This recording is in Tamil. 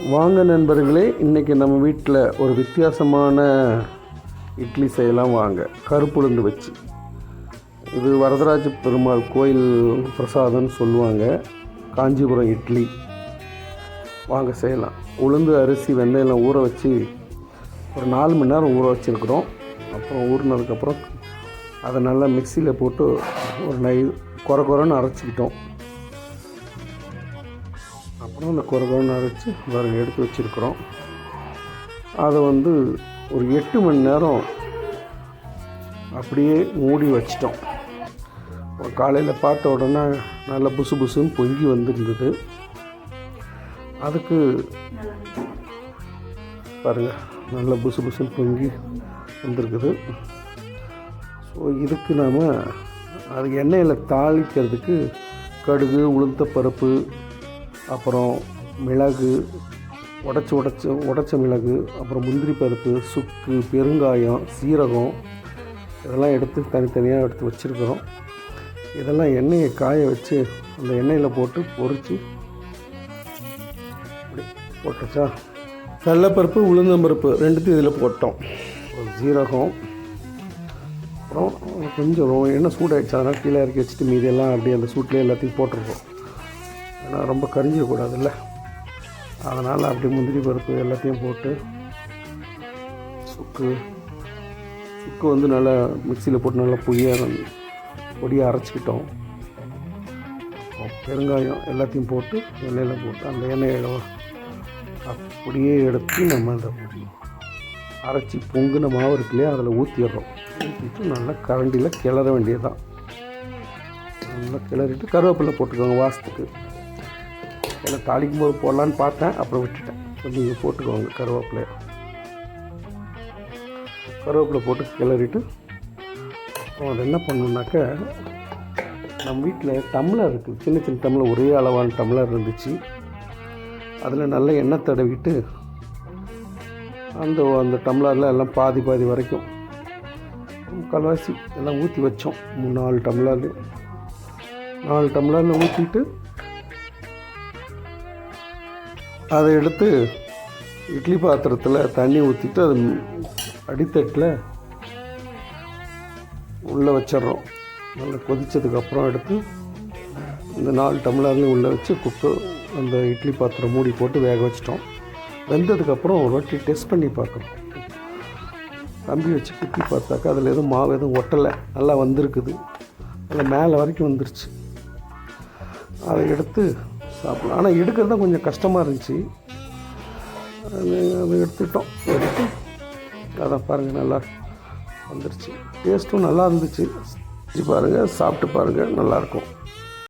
வாங்க நண்பர்களே இன்றைக்கி நம்ம வீட்டில் ஒரு வித்தியாசமான இட்லி செய்யலாம் வாங்க. கருப்புளுந்து வச்சு. இது வரதராஜ பெருமாள் கோயில் பிரசாதம்னு சொல்லுவாங்க. காஞ்சிபுரம் இட்லி. வாங்க செய்யலாம். உளுந்து அரிசி வெந்தயம் ஊற வச்சு ஒரு நாலு மணி நேரம் ஊற வச்சுருக்குறோம். அப்புறம் ஊறினதுக்கப்புறம் அதை நல்லா மிக்சியில் போட்டு ஒரு நை குறை குறைன்னு அரைச்சிக்கிட்டோம். அப்புறம் இந்த குறை அரைச்சி பாருங்க எடுத்து வச்சுருக்குறோம். அதை வந்து ஒரு எட்டு மணி நேரம் அப்படியே மூடி வச்சிட்டோம். காலையில் பார்த்த உடனே நல்லா புசு புசுன்னு பொங்கி வந்துருந்தது. அதுக்கு பாருங்கள் நல்லா புசு புசுன்னு பொங்கி வந்திருக்குது. ஸோ இதுக்கு நாம் அது எண்ணெயில் தாளிக்கிறதுக்கு கடுகு உளுந்த பருப்பு அப்புறம் மிளகு உடச்சி உடச்சி உடச்ச மிளகு அப்புறம் முந்திரி பருப்பு சுக்கு பெருங்காயம் சீரகம் இதெல்லாம் எடுத்து தனித்தனியாக எடுத்து வச்சுருக்கிறோம். இதெல்லாம் எண்ணெயை காய வச்சு அந்த எண்ணெயில் போட்டு பொரித்து இப்படி போட்டுச்சா? கடலைப்பருப்பு உளுந்தம்பருப்பு ரெண்டுத்தையும் இதில் போட்டோம். ஒரு ஜீரகம் அப்புறம் கொஞ்சம் எண்ணெய் சூடாயிடுச்சு. அதனால் கீழே இறக்கி வச்சுட்டு மீதியெல்லாம் அப்படியே அந்த சூட்லேயே எல்லாத்தையும் போட்டிருக்கோம். ஏன்னா ரொம்ப கரிஞ்சிடக்கூடாதுல்ல அதனால் அப்படியே முந்திரி பருப்பு எல்லாத்தையும் போட்டு சுக்கு சுக்கு வந்து நல்லா மிக்சியில் போட்டு நல்லா பொடியாக பொடியாக அரைச்சிக்கிட்டோம். பெருங்காயம் எல்லாத்தையும் போட்டு எண்ணெயில் போட்டு அந்த எண்ணெயில் அப்படியே எடுத்து நம்ம அந்த அரைச்சி பொங்குன மாவு இருக்கு இல்லையா அதில் ஊற்றிடுறோம் ஊற்றிட்டு நல்லா கரண்டியில் கிளற வேண்டியது தான் நல்லா கிளறிட்டு கருவேப்பிலை போட்டுக்கோங்க வாசத்துக்கு. எல்லாம் தாளிக்கும் போது போடலான்னு பார்த்தேன் அப்புறம் விட்டுட்டேன். கொஞ்சம் நீங்கள் போட்டுக்கோங்க கருவேப்பிலையை. கருவேப்பிலை போட்டு கிளறிட்டு அப்புறம் அதை என்ன பண்ணணுன்னாக்க நம்ம வீட்டில் டம்ளர் இருக்குது. சின்ன சின்ன டம்ளர் ஒரே அளவான டம்ளர் இருந்துச்சு. அதில் நல்ல எண்ணெய் தடவிட்டு அந்த அந்த டம்ளரில் எல்லாம் பாதி பாதி வரைக்கும் முக்கால்வாசி எல்லாம் ஊற்றி வச்சோம். மூணு நாலு டம்ளர். நாலு டம்ளரில் ஊற்றிட்டு அதை எடுத்து இட்லி பாத்திரத்தில் தண்ணி ஊற்றிட்டு அது அடித்தட்டில் உள்ளே வச்சிடுறோம். நல்லா கொதித்ததுக்கப்புறம் எடுத்து இந்த நாலு டம்ளர்லையும் உள்ளே வச்சு குக்கர் அந்த இட்லி பாத்திரம் மூடி போட்டு வேக வச்சிட்டோம். வெந்ததுக்கப்புறம் ஒரு வாட்டி டெஸ்ட் பண்ணி பார்க்குறோம் கம்பி வச்சு குத்தி பார்த்தாக்கா அதில் எதுவும் மாவு எதுவும் ஒட்டலை. நல்லா வந்திருக்குது. நல்லா மேலே வரைக்கும் வந்துருச்சு. அதை எடுத்து சாப்பிடலாம். ஆனால் எடுக்கிறது தான் கொஞ்சம் கஷ்டமாக இருந்துச்சு. அது அதை எடுத்துட்டோம் எடுத்து அதான் பாருங்கள் நல்லா வந்துருச்சு. டேஸ்ட்டும் நல்லா இருந்துச்சு. செஞ்சு பாருங்கள் சாப்பிட்டு பாருங்கள் நல்லாயிருக்கும்